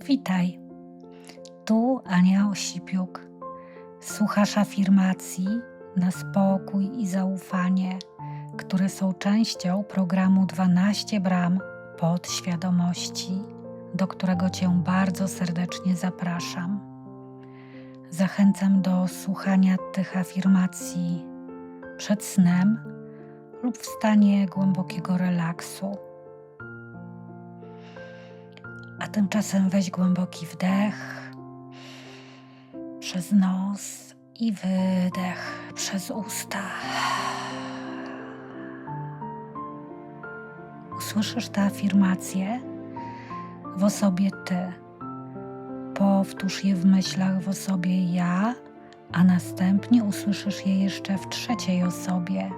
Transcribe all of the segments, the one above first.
Witaj. Tu Ania Osipiuk. Słuchasz afirmacji na spokój i zaufanie, które są częścią programu 12 bram podświadomości, do którego Cię bardzo serdecznie zapraszam. Zachęcam do słuchania tych afirmacji przed snem lub w stanie głębokiego relaksu. A tymczasem weź głęboki wdech przez nos i wydech przez usta. Usłyszysz tę afirmację w osobie ty. Powtórz je w myślach w osobie ja, a następnie usłyszysz je jeszcze w trzeciej osobie.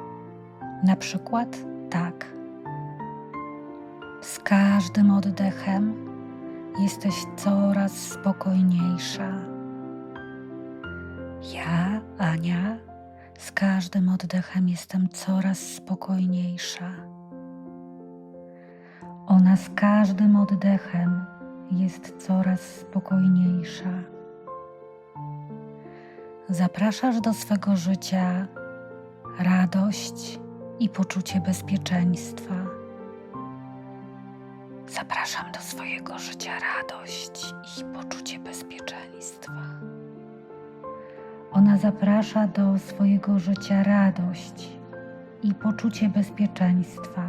Na przykład tak. Z każdym oddechem jesteś coraz spokojniejsza. Ja, Ania, z każdym oddechem jestem coraz spokojniejsza. Ona z każdym oddechem jest coraz spokojniejsza. Zapraszasz do swego życia radość i poczucie bezpieczeństwa. Zapraszam do swojego życia radość i poczucie bezpieczeństwa. Ona zaprasza do swojego życia radość i poczucie bezpieczeństwa.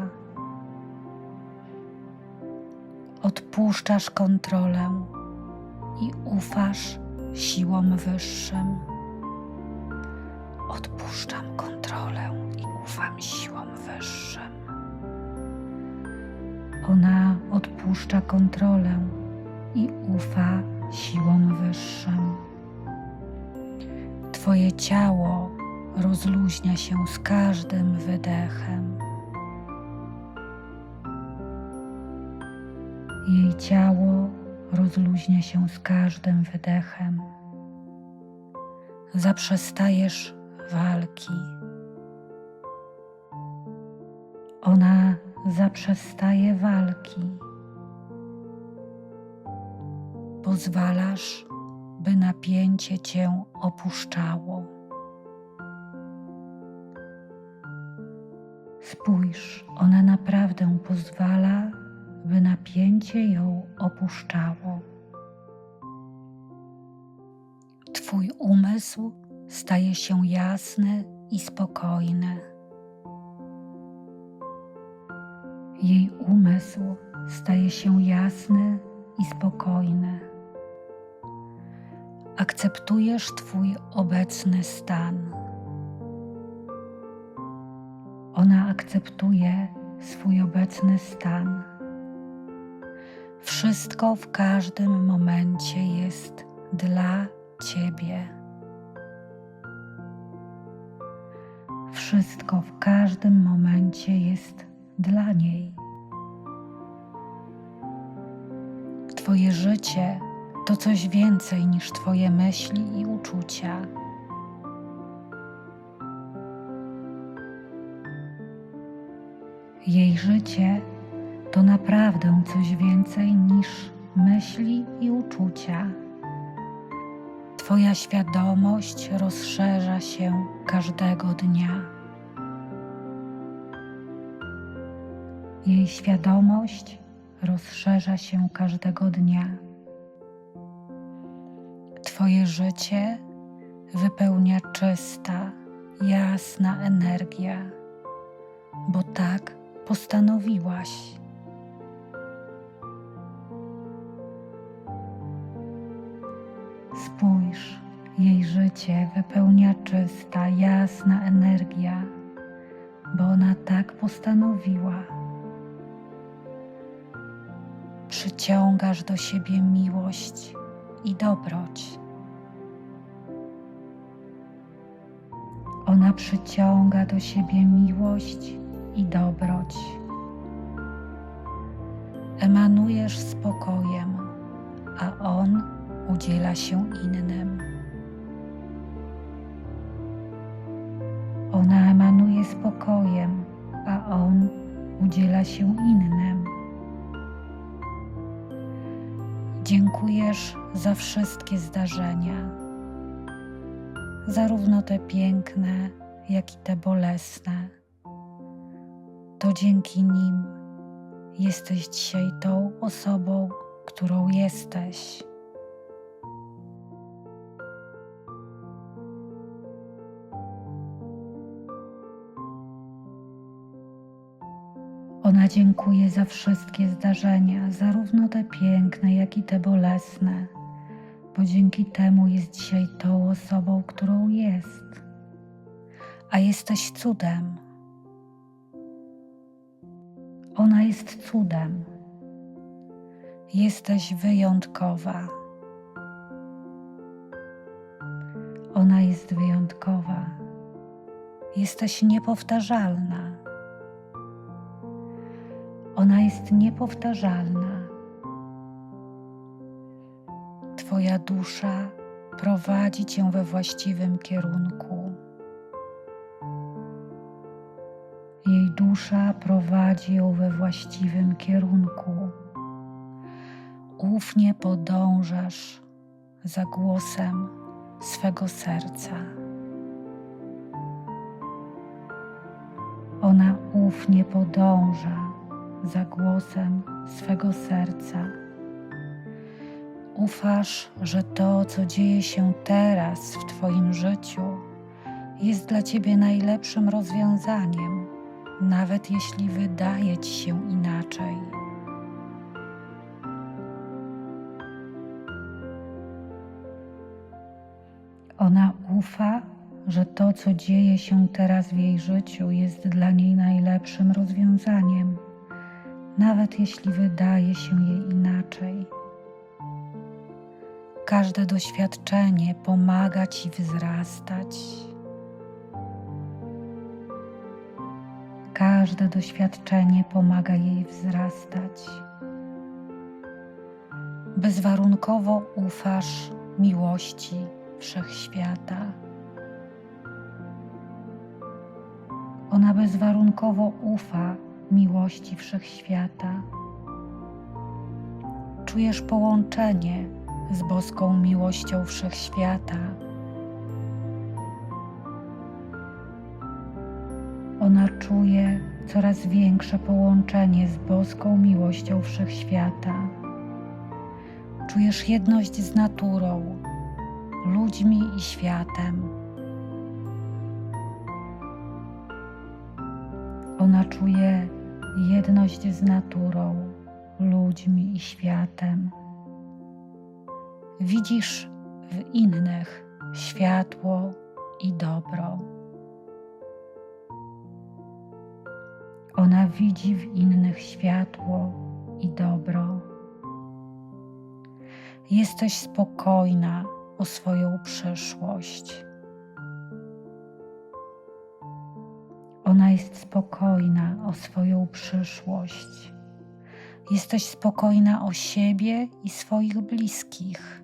Odpuszczasz kontrolę i ufasz siłom wyższym. Odpuszczam kontrolę i ufam siłom wyższym. Ona odpuszcza kontrolę i ufa siłom wyższym. Twoje ciało rozluźnia się z każdym wydechem. Jej ciało rozluźnia się z każdym wydechem. Zaprzestajesz walki. Ona zaprzestaje walki. Pozwalasz, by napięcie cię opuszczało. Spójrz, ona naprawdę pozwala, by napięcie ją opuszczało. Twój umysł staje się jasny i spokojny. Jej umysł staje się jasny i spokojny. Akceptujesz Twój obecny stan. Ona akceptuje swój obecny stan. Wszystko w każdym momencie jest dla Ciebie. Wszystko w każdym momencie jest dla niej. Twoje życie to coś więcej niż Twoje myśli i uczucia. Jej życie to naprawdę coś więcej niż myśli i uczucia. Twoja świadomość rozszerza się każdego dnia. Jej świadomość rozszerza się każdego dnia. Twoje życie wypełnia czysta, jasna energia, bo tak postanowiłaś. Spójrz, jej życie wypełnia czysta, jasna energia, bo ona tak postanowiła. Przyciągasz do siebie miłość i dobroć. Ona przyciąga do siebie miłość i dobroć. Emanujesz spokojem, a On udziela się innym. Ona emanuje spokojem, a On udziela się innym. Dziękujesz za wszystkie zdarzenia, zarówno te piękne, jak i te bolesne. To dzięki nim jesteś dzisiaj tą osobą, którą jesteś. Ona dziękuje za wszystkie zdarzenia, zarówno te piękne, jak i te bolesne, bo dzięki temu jest dzisiaj tą osobą, którą jest. A jesteś cudem. Ona jest cudem. Jesteś wyjątkowa. Ona jest wyjątkowa. Jesteś niepowtarzalna. Ona jest niepowtarzalna. Twoja dusza prowadzi cię we właściwym kierunku. Jej dusza prowadzi ją we właściwym kierunku. Ufnie podążasz za głosem swego serca. Ona ufnie podąża za głosem swego serca. Ufasz, że to, co dzieje się teraz w Twoim życiu, jest dla Ciebie najlepszym rozwiązaniem, nawet jeśli wydaje Ci się inaczej. Ona ufa, że to, co dzieje się teraz w jej życiu, jest dla niej najlepszym rozwiązaniem, nawet jeśli wydaje się jej inaczej. Każde doświadczenie pomaga ci wzrastać. Każde doświadczenie pomaga jej wzrastać. Bezwarunkowo ufasz miłości wszechświata. Ona bezwarunkowo ufa miłości wszechświata. Czujesz połączenie z boską miłością wszechświata. Ona czuje coraz większe połączenie z boską miłością wszechświata. Czujesz jedność z naturą, ludźmi i światem. Ona czuje jedność z naturą, ludźmi i światem. Widzisz w innych światło i dobro. Ona widzi w innych światło i dobro. Jesteś spokojna o swoją przyszłość. Ona jest spokojna o swoją przyszłość. Jesteś spokojna o siebie i swoich bliskich.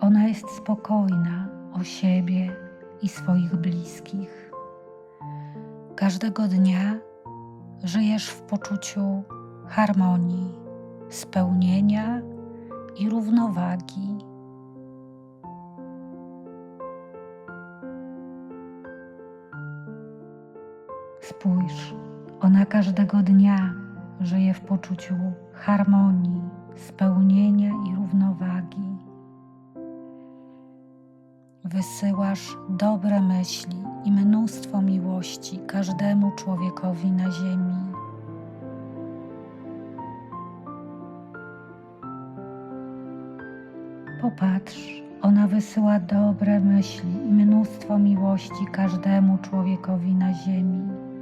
Ona jest spokojna o siebie i swoich bliskich. Każdego dnia żyjesz w poczuciu harmonii, spełnienia i równowagi. Spójrz, ona każdego dnia żyje w poczuciu harmonii, spełnienia i równowagi. Wysyłasz dobre myśli i mnóstwo miłości każdemu człowiekowi na Ziemi. Popatrz, ona wysyła dobre myśli i mnóstwo miłości każdemu człowiekowi na Ziemi.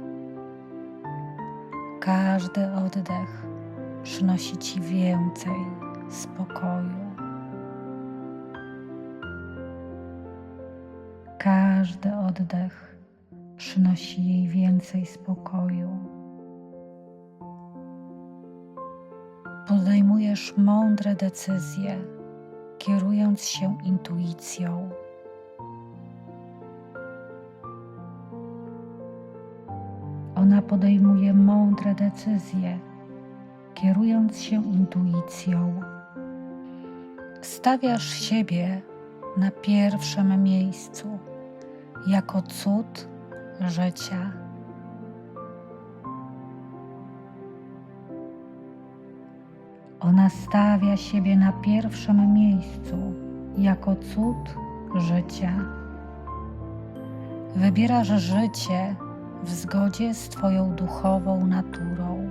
Każdy oddech przynosi Ci więcej spokoju. Każdy oddech przynosi jej więcej spokoju. Podejmujesz mądre decyzje, kierując się intuicją. Ona podejmuje mądre decyzje, kierując się intuicją. Stawiasz siebie na pierwszym miejscu jako cud życia. Ona stawia siebie na pierwszym miejscu jako cud życia. Wybierasz życie w zgodzie z Twoją duchową naturą.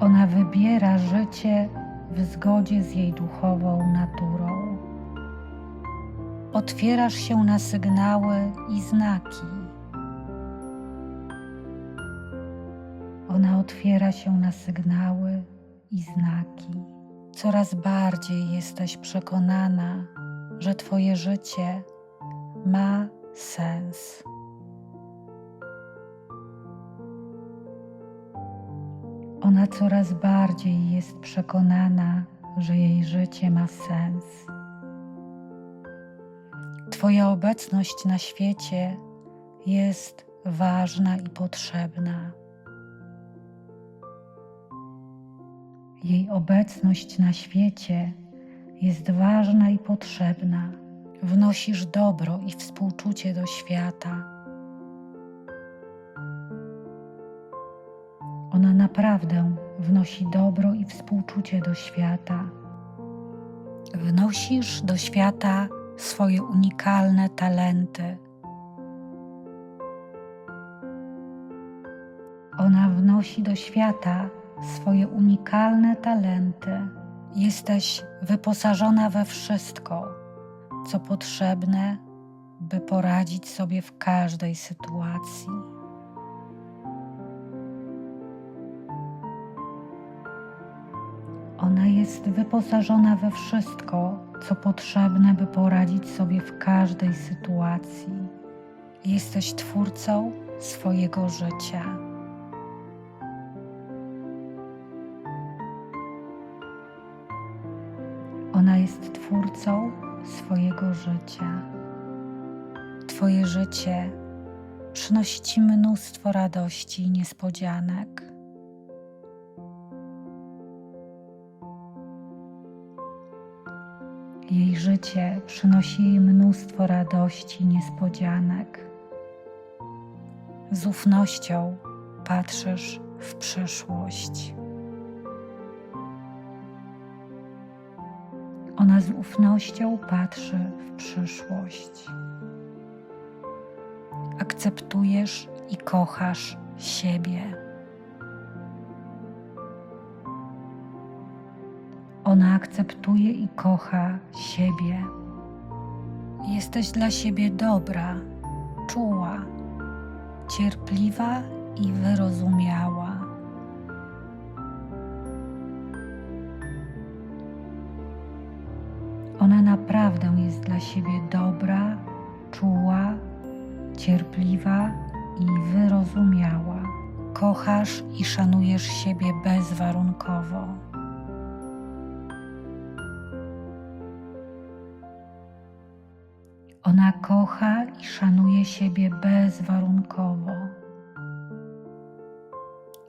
Ona wybiera życie w zgodzie z jej duchową naturą. Otwierasz się na sygnały i znaki. Ona otwiera się na sygnały i znaki. Coraz bardziej jesteś przekonana, że Twoje życie ma sens. Ona coraz bardziej jest przekonana, że jej życie ma sens. Twoja obecność na świecie jest ważna i potrzebna. Jej obecność na świecie jest ważna i potrzebna. Wnosisz dobro i współczucie do świata. Ona naprawdę wnosi dobro i współczucie do świata. Wnosisz do świata swoje unikalne talenty. Ona wnosi do świata swoje unikalne talenty. Jesteś wyposażona we wszystko, co potrzebne, by poradzić sobie w każdej sytuacji. Ona jest wyposażona we wszystko, co potrzebne, by poradzić sobie w każdej sytuacji. Jesteś twórcą swojego życia. Ona jest twórcą swojego życia. Twoje życie przynosi Ci mnóstwo radości i niespodzianek. Jej życie przynosi jej mnóstwo radości i niespodzianek. Z ufnością patrzysz w przyszłość. Ona z ufnością patrzy w przyszłość. Akceptujesz i kochasz siebie. Ona akceptuje i kocha siebie. Jesteś dla siebie dobra, czuła, cierpliwa i wyrozumiała. Dla siebie dobra, czuła, cierpliwa i wyrozumiała. Kochasz i szanujesz siebie bezwarunkowo. Ona kocha i szanuje siebie bezwarunkowo.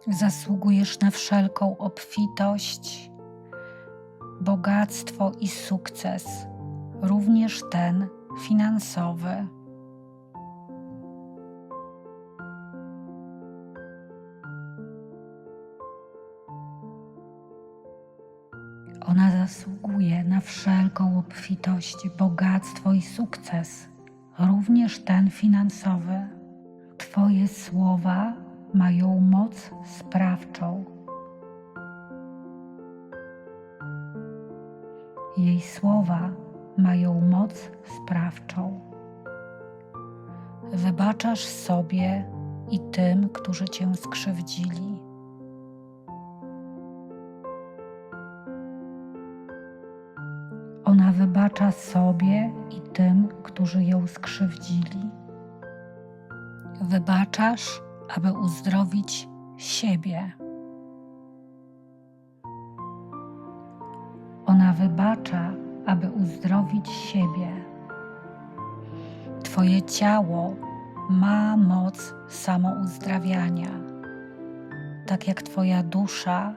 Zasługujesz na wszelką obfitość, bogactwo i sukces, również ten finansowy. Ona zasługuje na wszelką obfitość, bogactwo i sukces, również ten finansowy. Twoje słowa mają moc sprawczą. Jej słowa mają moc sprawczą. Wybaczasz sobie i tym, którzy cię skrzywdzili. Ona wybacza sobie i tym, którzy ją skrzywdzili. Wybaczasz, aby uzdrowić siebie. Ona wybacza, aby uzdrowić siebie. Twoje ciało ma moc samouzdrawiania, tak jak Twoja dusza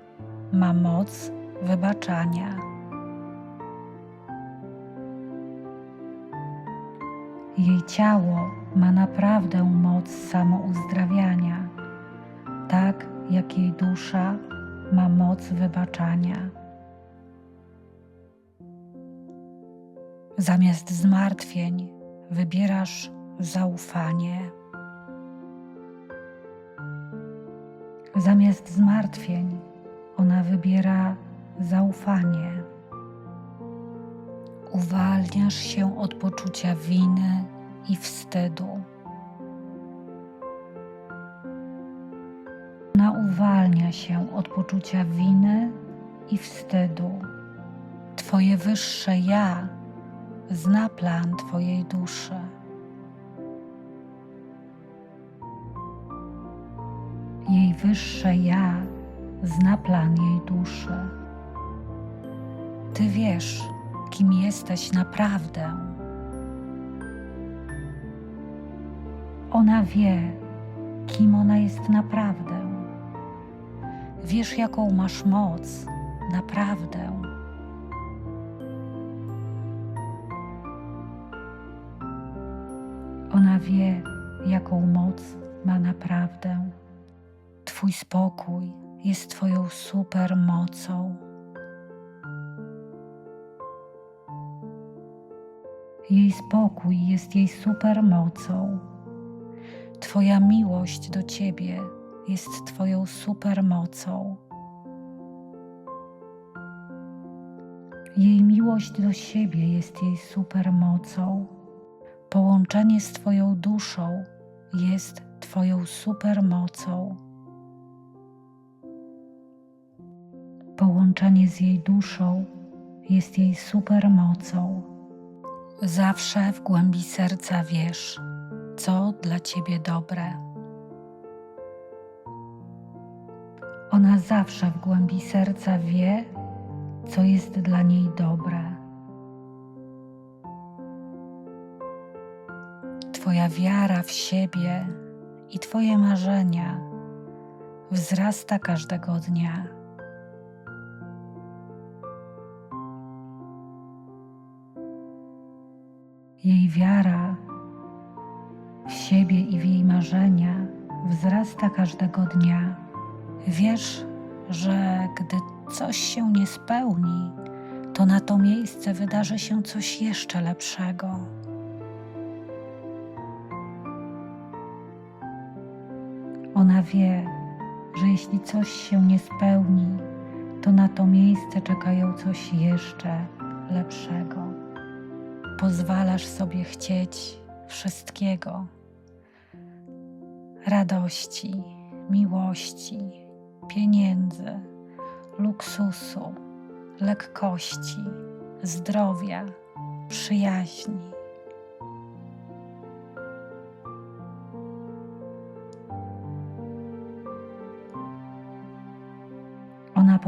ma moc wybaczania. Jej ciało ma naprawdę moc samouzdrawiania, tak jak jej dusza ma moc wybaczania. Zamiast zmartwień wybierasz zaufanie. Zamiast zmartwień ona wybiera zaufanie. Uwalniasz się od poczucia winy i wstydu. Ona uwalnia się od poczucia winy i wstydu. Twoje wyższe ja zna plan Twojej duszy. Jej wyższe ja zna plan jej duszy. Ty wiesz, kim jesteś naprawdę. Ona wie, kim ona jest naprawdę. Wiesz, jaką masz moc naprawdę. Ona wie, jaką moc ma naprawdę. Twój spokój jest Twoją super mocą. Jej spokój jest jej super mocą. Twoja miłość do Ciebie jest Twoją super mocą. Jej miłość do siebie jest jej super mocą. Połączenie z Twoją duszą jest Twoją super mocą. Połączenie z jej duszą jest jej super mocą. Zawsze w głębi serca wiesz, co dla Ciebie dobre. Ona zawsze w głębi serca wie, co jest dla niej dobre. Twoja wiara w siebie i Twoje marzenia wzrasta każdego dnia. Jej wiara w siebie i w jej marzenia wzrasta każdego dnia. Wiesz, że gdy coś się nie spełni, to na to miejsce wydarzy się coś jeszcze lepszego. Wie, że jeśli coś się nie spełni, to na to miejsce czekają coś jeszcze lepszego. Pozwalasz sobie chcieć wszystkiego radości, miłości, pieniędzy, luksusu, lekkości, zdrowia, przyjaźni.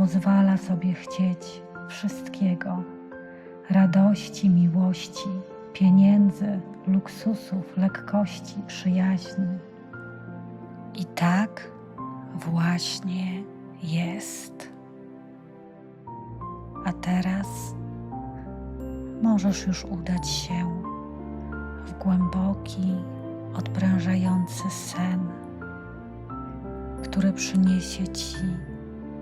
Pozwala sobie chcieć wszystkiego radości, miłości, pieniędzy, luksusów, lekkości, przyjaźni. I tak właśnie jest. A teraz możesz już udać się w głęboki, odprężający sen, który przyniesie Ci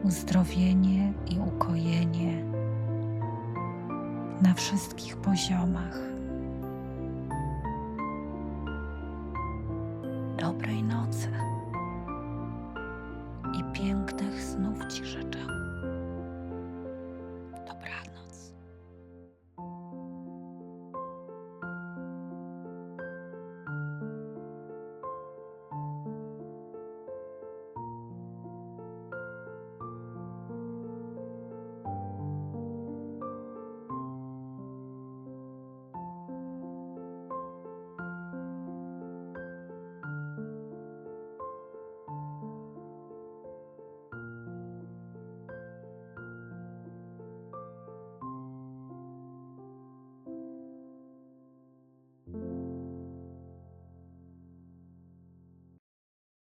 uzdrowienie i ukojenie na wszystkich poziomach.